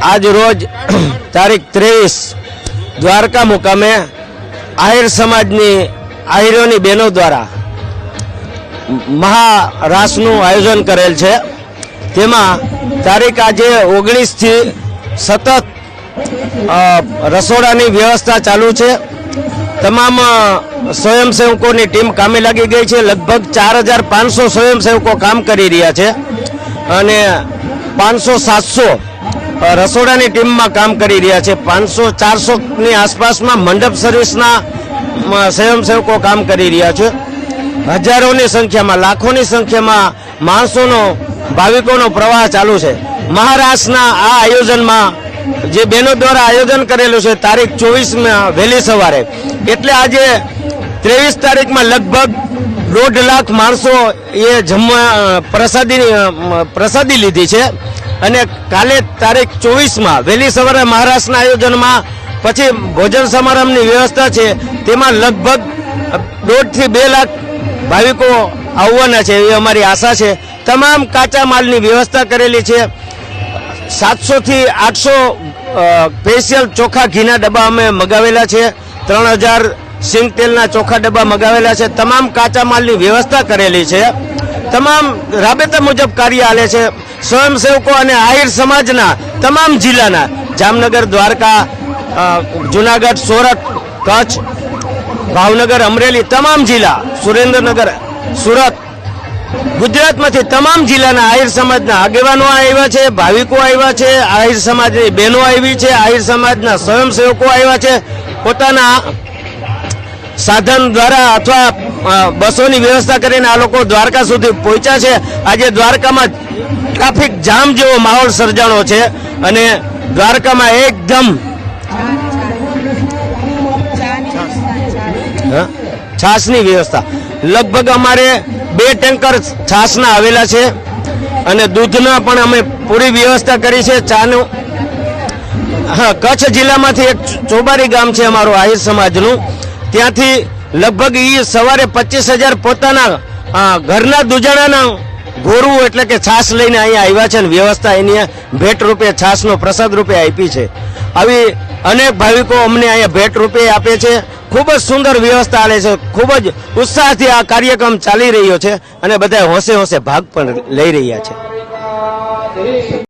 આજ રોજ તારીખ ત્રેવીસ દ્વારકા મુકામે આહિર સમાજની, આહિરોની બહેનો દ્વારા મહારાસનું આયોજન કરેલ છે. તેમાં તારીખ આજે ઓગણીસથી સતત રસોડાની વ્યવસ્થા ચાલુ છે. તમામ સ્વયંસેવકોની ટીમ કામે લાગી ગઈ છે. લગભગ ચાર હજાર પાંચસો સ્વયંસેવકો કામ કરી રહ્યા છે. અને પાંચસો સાતસો રસોડાની ટીમમાં કામ કરી રહ્યા છે. પાંચસો ચારસોની આસપાસમાં મંડપ સર્વિસના સ્વયંસેવકો કામ કરી રહ્યા છે. હજારોની સંખ્યામાં, લાખોની સંખ્યામાં માણસોનો, ભાવિકોનો પ્રવાહ ચાલુ છે. મહારાષ્ટ્રના આ આયોજનમાં, જે બહેનો દ્વારા આયોજન કરેલું છે, તારીખ ચોવીસમાં વહેલી સવારે. એટલે આજે ત્રેવીસ તારીખમાં લગભગ દોઢ લાખ માણસો એ જમવા પ્રસાદી પ્રસાદી લીધી છે. અને કાલે તારીખ ચોવીસમાં વહેલી સવારે મહારાષ્ટ્રના આયોજનમાં પછી ભોજન સમારંભની વ્યવસ્થા છે, તેમાં લગભગ દોઢથી બે લાખ ભાવિકો આવવાના છે એવી અમારી આશા છે. તમામ કાચા માલની વ્યવસ્થા કરેલી છે. સાતસોથી આઠસો સ્પેશિયલ ચોખા ઘીના ડબ્બા અમે મગાવેલા છે. ત્રણ હજાર સિંગ તેલના ચોખા ડબ્બા મગાવેલા છે. તમામ કાચા માલની વ્યવસ્થા કરેલી છે. તમામ રાબેતા મુજબ કાર્ય હાલે છે. સ્વયંસેવકો અને આહિર સમાજના તમામ જિલ્લાના જામનગર, દ્વારકા જુનાગઢ, સોરઠ, કચ્છ, ભાવનગર, અમરેલી તમામ જિલ્લા, સુરેન્દ્રનગર, સુરત, ગુજરાતમાંથી તમામ જિલ્લાના આહિર સમાજના આગેવાનો આવ્યા છે, ભાવિકો આવ્યા છે, આહિર સમાજની બહેનો આવી છે, આહિર સમાજના સ્વયંસેવકો આવ્યા છે. પોતાના સાધન દ્વારા અથવા બસોની વ્યવસ્થા કરીને આ લોકો દ્વારકા સુધી પહોંચ્યા છે. આજે દ્વારકામાં ટ્રાફિક જામ જેવો માહોલ સર્જાણો છે અને દ્વારકામાં એકદમ? છાસની વ્યવસ્થા. લગભગ અમારે બે ટેન્કર છાસના આવેલા છે અને દૂધના પણ અમે પૂરી વ્યવસ્થા કરી છે. ચાનું હા, કચ્છ જિલ્લામાંથી એક ચોબારી ગામ છે અમારું આહિર સમાજનું. ત્યાંથી લગભગ એ સવારે પચીસ હજાર પોતાના ઘરના દુજાણાના ગોરવું એટલે કે છાસ લઈને અહીંયા આવ્યા છે અને વ્યવસ્થા એની ભેટ રૂપે છાસનો પ્રસાદ રૂપે આપી છે. આવી અનેક ભાવિકો અમને અહીંયા ભેટ રૂપે આપે છે. ખૂબ જ સુંદર વ્યવસ્થા આલે છે. ખૂબ જ ઉત્સાહથી આ કાર્યક્રમ ચાલી રહ્યો છે અને બધા હોંશે હોંશે ભાગ પણ લઈ રહ્યા છે.